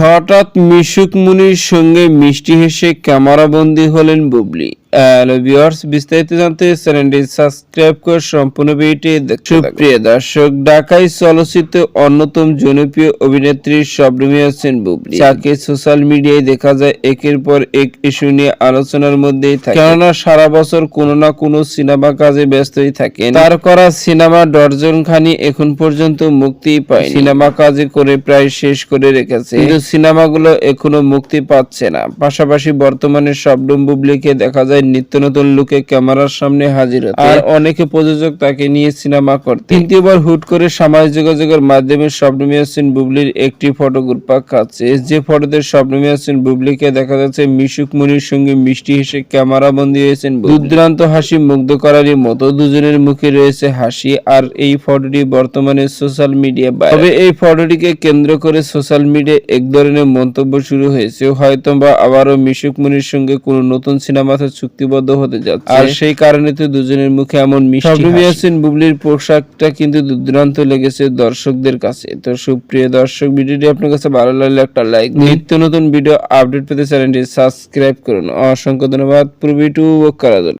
হঠাৎ মিশুক মুনির সঙ্গে মিষ্টি হেসে ক্যামেরাবন্দি হলেন বুবলি। বিস্তারিত জানতে চ্যানেলটি সাবস্ক্রাইব করে সম্পূর্ণ ভিডিওটি দেখতে থাকুন। প্রিয় দর্শক, ঢাকায় চলচ্চিত্র অন্যতম জনপ্রিয় অভিনেত্রী শবনমী বুবলি। সোশ্যাল মিডিয়ায় দেখা যায়, একের পর এক ইস্যু নিয়ে আলোচনার মধ্যেই থাকে। কেননা সারা বছর কোনো না কোনো সিনেমা কাজে ব্যস্তই থাকেন তার করা সিনেমা ডর্জন খানি এখন পর্যন্ত মুক্তি পায় সিনেমা কাজে করে প্রায় শেষ করে রেখেছে। কিন্তু সিনেমাগুলো এখনও মুক্তি পাচ্ছে না। পাশাপাশি বর্তমানে শবনম বুবলিকে দেখা যায় নিত্য নতুন লুকে ক্যামেরার সামনে হাজির। আর অনেকে প্রযোজক তাকে নিয়ে সিনেমা করতে। কিন্তু এবার হুট করে সামাজিক যোগাযোগের মাধ্যমে শবনমী হাসিন বুবলির একটি ফটো গ্রুপাক খাচ্ছে। যে ফটোতে শবনমী হাসিন বুবলিকে দেখা যাচ্ছে মিশুক মুনির সঙ্গে মিষ্টি হেসে ক্যামেরা বন্দী হয়েছেন। দুর্দান্ত হাসি মুগ্ধ করারই মতো দুজনের মুখে রয়েছে হাসি আর এই ফটোটি বর্তমানে সোশ্যাল মিডিয়া তবে এই ফটোটিকে কেন্দ্র করে সোশ্যাল মিডিয়ায় এক ধরনের মন্তব্য শুরু হয়েছে। হয়তো বা আবারও মিশুক মুনির সঙ্গে কোনো নতুন সিনেমাতে চুক্তিবদ্ধ হতে যাচ্ছে। আর সেই কারণে তো দুজনের মুখে এমন মিষ্টি হাসিন বুবলির পোশাকটা কিন্তু দুর্দান্ত লেগেছে দর্শকদের কাছে। তো সুপ্রিয় দর্শক ভিডিওটি আপনার কাছে ভালো লাগলে একটা লাইক নিত্য নতুন ভিডিও আপডেট পেতে চ্যানেলটি সাবস্ক্রাইব করুন। অসংখ্য ধন্যবাদ। পুরো টু করা